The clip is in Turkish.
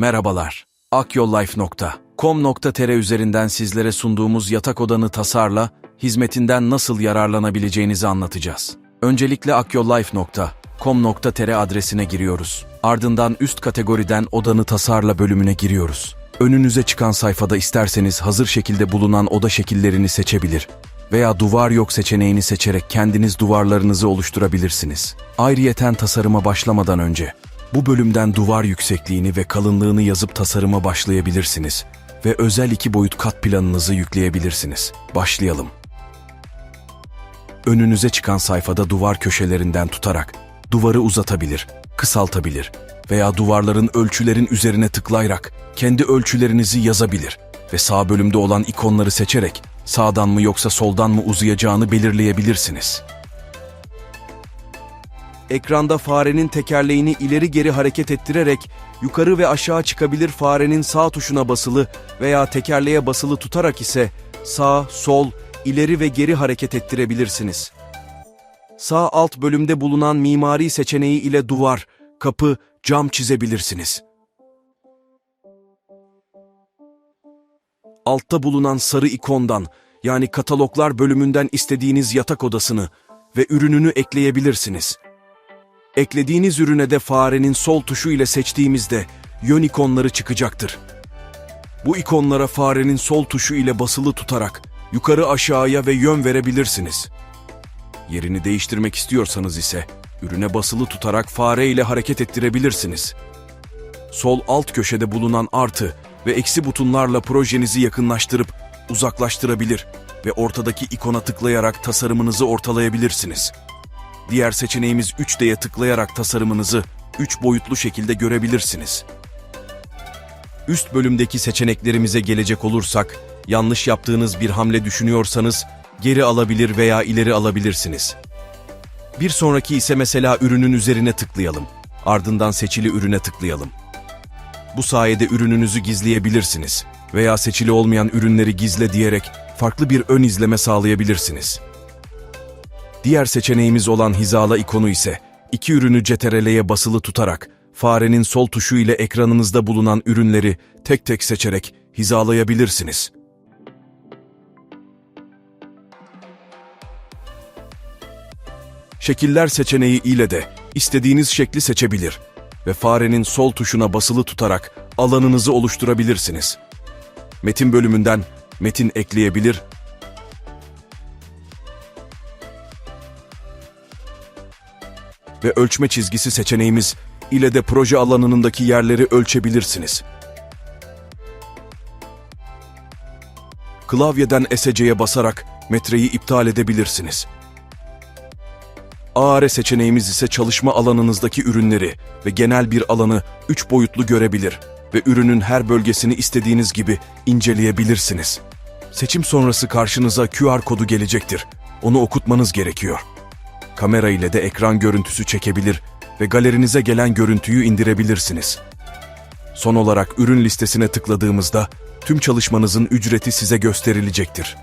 Merhabalar. akyollife.com.tr üzerinden sizlere sunduğumuz yatak odanı tasarla, hizmetinden nasıl yararlanabileceğinizi anlatacağız. Öncelikle akyollife.com.tr adresine giriyoruz. Ardından üst kategoriden odanı tasarla bölümüne giriyoruz. Önünüze çıkan sayfada isterseniz hazır şekilde bulunan oda şekillerini seçebilir veya duvar yok seçeneğini seçerek kendiniz duvarlarınızı oluşturabilirsiniz. Ayrıyeten tasarıma başlamadan önce bu bölümden duvar yüksekliğini ve kalınlığını yazıp tasarıma başlayabilirsiniz ve özel iki boyut kat planınızı yükleyebilirsiniz. Başlayalım. Önünüze çıkan sayfada duvar köşelerinden tutarak duvarı uzatabilir, kısaltabilir veya duvarların ölçülerin üzerine tıklayarak kendi ölçülerinizi yazabilir ve sağ bölümde olan ikonları seçerek sağdan mı yoksa soldan mı uzayacağını belirleyebilirsiniz. Ekranda farenin tekerleğini ileri geri hareket ettirerek yukarı ve aşağı çıkabilir farenin sağ tuşuna basılı veya tekerleğe basılı tutarak ise sağ, sol, ileri ve geri hareket ettirebilirsiniz. Sağ alt bölümde bulunan mimari seçeneği ile duvar, kapı, cam çizebilirsiniz. Altta bulunan sarı ikondan yani kataloglar bölümünden istediğiniz yatak odasını ve ürününü ekleyebilirsiniz. Eklediğiniz ürüne de farenin sol tuşu ile seçtiğimizde yön ikonları çıkacaktır. Bu ikonlara farenin sol tuşu ile basılı tutarak yukarı aşağıya ve yön verebilirsiniz. Yerini değiştirmek istiyorsanız ise ürüne basılı tutarak fare ile hareket ettirebilirsiniz. Sol alt köşede bulunan artı ve eksi butonlarla projenizi yakınlaştırıp uzaklaştırabilir ve ortadaki ikona tıklayarak tasarımınızı ortalayabilirsiniz. Diğer seçeneğimiz 3D'ye tıklayarak tasarımınızı 3 boyutlu şekilde görebilirsiniz. Üst bölümdeki seçeneklerimize gelecek olursak, yanlış yaptığınız bir hamle düşünüyorsanız geri alabilir veya ileri alabilirsiniz. Bir sonraki ise mesela ürünün üzerine tıklayalım. Ardından seçili ürüne tıklayalım. Bu sayede ürününüzü gizleyebilirsiniz veya seçili olmayan ürünleri gizle diyerek farklı bir ön izleme sağlayabilirsiniz. Diğer seçeneğimiz olan hizala ikonu ise iki ürünü CTRL'ye basılı tutarak farenin sol tuşu ile ekranınızda bulunan ürünleri tek tek seçerek hizalayabilirsiniz. Şekiller seçeneği ile de istediğiniz şekli seçebilir ve farenin sol tuşuna basılı tutarak alanınızı oluşturabilirsiniz. Metin bölümünden metin ekleyebilir ve ölçme çizgisi seçeneğimiz ile de proje alanındaki yerleri ölçebilirsiniz. Klavyeden SC'ye basarak metreyi iptal edebilirsiniz. AR seçeneğimiz ise çalışma alanınızdaki ürünleri ve genel bir alanı üç boyutlu görebilir ve ürünün her bölgesini istediğiniz gibi inceleyebilirsiniz. Seçim sonrası karşınıza QR kodu gelecektir. Onu okutmanız gerekiyor. Kamera ile de ekran görüntüsü çekebilir ve galerinize gelen görüntüyü indirebilirsiniz. Son olarak ürün listesine tıkladığımızda tüm çalışmanızın ücreti size gösterilecektir.